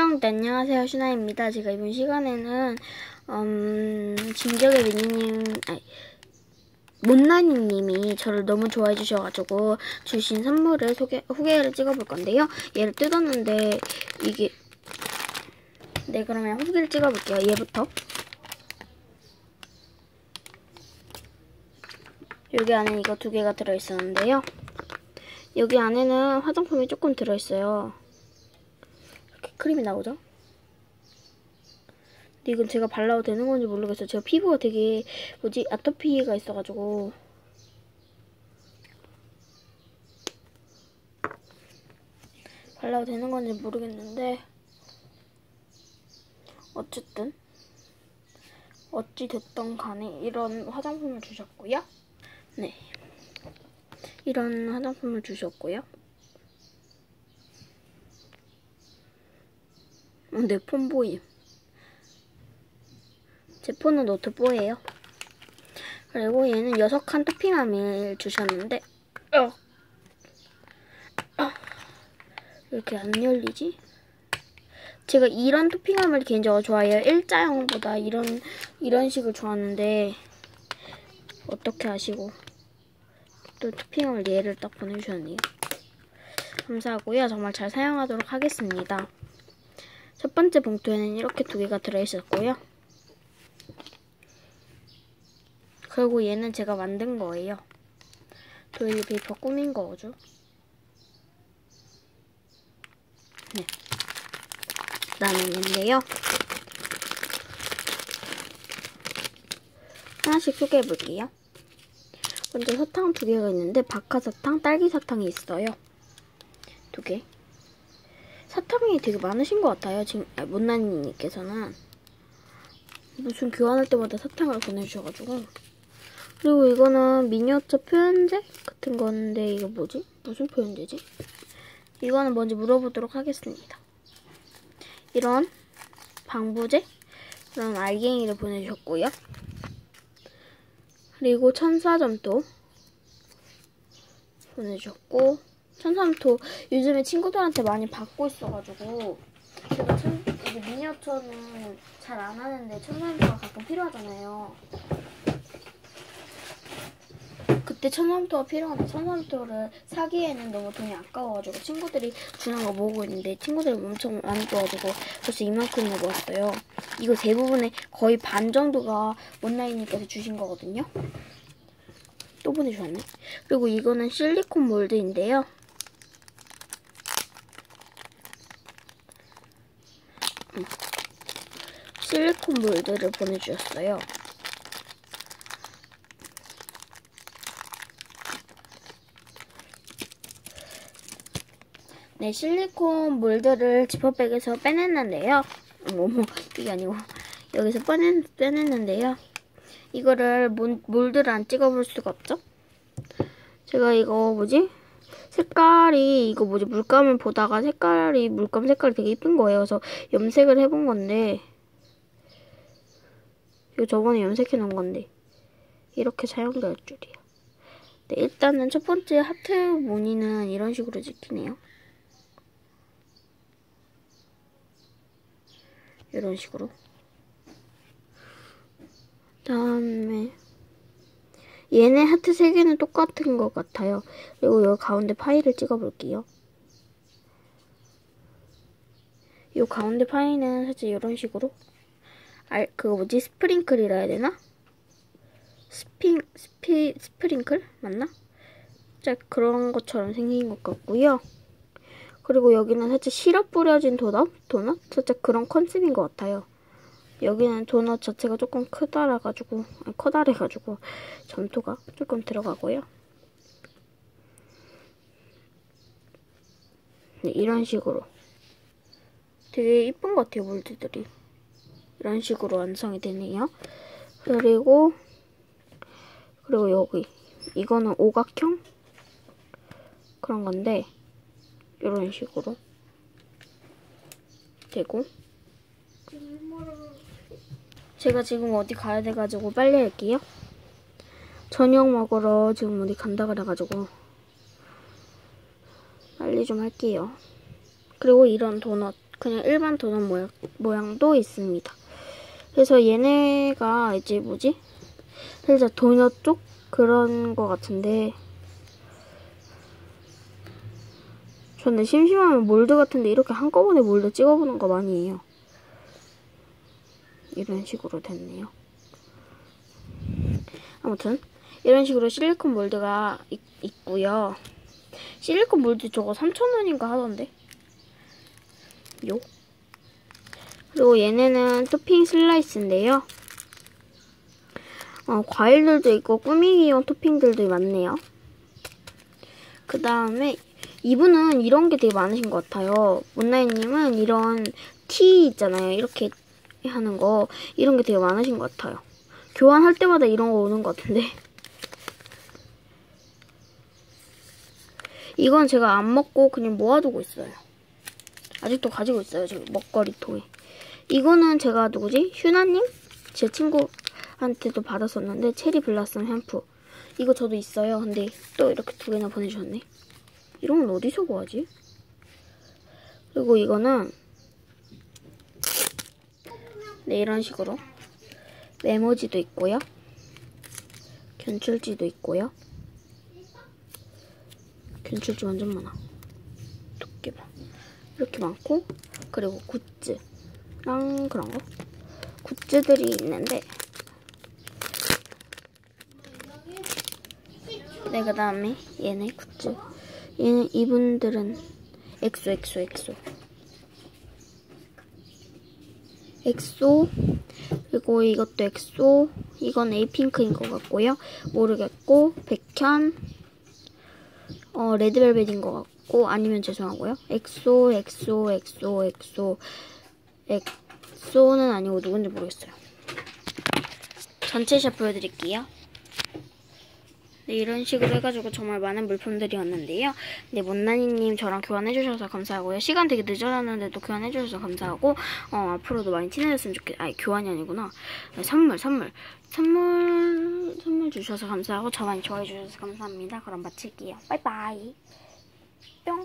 여러분 안녕하세요 슈나입니다. 제가 이번 시간에는 음, 진격의 미니님 아니 못난이님이 저를 너무 좋아해 주셔가지고 주신 선물을 소개 후기를 찍어볼 건데요. 얘를 뜯었는데 이게 네 그러면 후기를 찍어볼게요. 얘부터 여기 안에 이거 두 개가 들어있었는데요. 여기 안에는 화장품이 조금 들어있어요. 크림이 나오죠? 근데 이건 제가 발라도 되는 건지 모르겠어요. 제가 피부가 되게 뭐지 아토피가 있어가지고 발라도 되는 건지 모르겠는데 어쨌든 어찌 됐던 간에 이런 화장품을 주셨고요. 네. 이런 화장품을 주셨고요. 내 폰 보임. 제 폰은 노트북이에요. 그리고 얘는 여섯 칸 토핑함을 주셨는데 어. 어. 이렇게 안 열리지? 제가 이런 토핑함을 개인적으로 좋아해요. 일자형보다 이런 이런 식을 좋아하는데 어떻게 아시고 또 토핑함을 얘를 딱 보내주셨네요. 감사하고요. 정말 잘 사용하도록 하겠습니다. 첫 번째 봉투에는 이렇게 두 개가 들어있었고요. 그리고 얘는 제가 만든 거예요. 도일리 페이퍼 꾸민 거죠. 네. 라는 얘인데요. 하나씩 소개해 볼게요. 먼저 사탕 두 개가 있는데 박하사탕, 딸기사탕이 있어요. 두 개. 사탕이 되게 많으신 것 같아요. 지금 아, 못난이님께서는 무슨 교환할 때마다 사탕을 보내주셔가지고 그리고 이거는 미니어처 표현제 같은 건데 이거 뭐지? 무슨 표현제지? 이거는 뭔지 물어보도록 하겠습니다. 이런 방부제 이런 알갱이를 보내주셨고요. 그리고 천사점도 보내주셨고 천사점도 요즘에 친구들한테 많이 받고 있어가지고 제가 천, 이게 미니어처는 잘 안 하는데 천사점도가 가끔 필요하잖아요. 그때 천삼토가 필요한데 천삼토를 사기에는 너무 돈이 아까워가지고 친구들이 주는 거 모으고 있는데 친구들이 엄청 많이 줘가지고 벌써 이만큼을 모았어요. 이거 대부분의 거의 반 정도가 원라인님께서 주신 거거든요. 또 보내주셨네. 그리고 이거는 실리콘 몰드인데요. 실리콘 몰드를 보내주셨어요. 네, 실리콘 몰드를 지퍼백에서 빼냈는데요. 어머, 이게 아니고 여기서 빼낸, 빼냈는데요. 이거를 몰, 몰드를 안 찍어볼 수가 없죠? 제가 이거 뭐지? 색깔이 이거 뭐지? 물감을 보다가 색깔이 물감 색깔이 되게 이쁜 거예요. 그래서 염색을 해본 건데 이거 저번에 염색해 놓은 건데 이렇게 사용될 줄이야. 네, 일단은 첫 번째 하트 무늬는 이런 식으로 찍히네요. 이런 식으로. 다음에 얘네 하트 세 개는 똑같은 것 같아요. 그리고 여기 가운데 파이를 찍어볼게요. 이 가운데 파이는 살짝 이런 식으로 알 그거 뭐지 스프링클이라 해야 되나? 스핑 스피 스프링클 맞나? 살짝 그런 것처럼 생긴 것 같고요. 그리고 여기는 살짝 시럽 뿌려진 도넛? 도넛? 살짝 그런 컨셉인 것 같아요. 여기는 도넛 자체가 조금 크다라가지고, 커다래가지고, 점토가 조금 들어가고요. 네, 이런 식으로. 되게 이쁜 것 같아요, 몰드들이. 이런 식으로 완성이 되네요. 그리고, 그리고 여기. 이거는 오각형? 그런 건데, 이런 식으로 되고 제가 지금 어디 가야 돼가지고 빨리 할게요. 저녁 먹으러 지금 어디 간다 그래가지고 빨리 좀 할게요. 그리고 이런 도넛 그냥 일반 도넛 모양, 모양도 있습니다. 그래서 얘네가 이제 뭐지? 살짝 도넛 쪽 그런 거 같은데 저는 심심하면 몰드 같은데 이렇게 한꺼번에 몰드 찍어보는 거 많이 해요. 이런 식으로 됐네요. 아무튼 이런 식으로 실리콘 몰드가 있, 있고요. 실리콘 몰드 저거 3,000원인가 하던데. 요. 그리고 얘네는 토핑 슬라이스인데요. 어, 과일들도 있고 꾸미기용 토핑들도 많네요. 그 다음에 이분은 이런 게 되게 많으신 것 같아요. 문나이님은 이런 티 있잖아요. 이렇게 하는 거 이런 게 되게 많으신 것 같아요. 교환할 때마다 이런 거 오는 것 같은데. 이건 제가 안 먹고 그냥 모아두고 있어요. 아직도 가지고 있어요. 지금 먹거리 통에. 이거는 제가 누구지? 휴나님? 제 친구한테도 받았었는데 체리 블라썸 샴푸. 이거 저도 있어요. 근데 또 이렇게 두 개나 보내주셨네. 이런 건 어디서 구하지? 그리고 이거는 네 이런 식으로 메모지도 있고요. 견출지도 있고요. 견출지 완전 많아. 두께 봐. 이렇게 많고 그리고 굿즈랑 그런 거 굿즈들이 있는데 네 그 다음에 얘네 굿즈 얘는 이분들은 엑소 엑소 엑소 엑소 그리고 이것도 엑소. 이건 에이핑크인 것 같고요. 모르겠고 백현 어 레드벨벳인 것 같고 아니면 죄송하고요. 엑소 엑소 엑소 엑소. 엑소는 아니고 누군지 모르겠어요. 전체 샷 보여드릴게요 네, 이런 식으로 해가지고 정말 많은 물품들이었는데요. 네, 못난이님 저랑 교환해주셔서 감사하고요. 시간 되게 늦어졌는데도 교환해주셔서 감사하고 어, 앞으로도 많이 친해졌으면 좋겠... 아니, 교환이 아니구나. 네, 선물, 선물. 선물, 선물 주셔서 감사하고 저 많이 좋아해주셔서 감사합니다. 그럼 마칠게요. 빠이빠이. 뿅.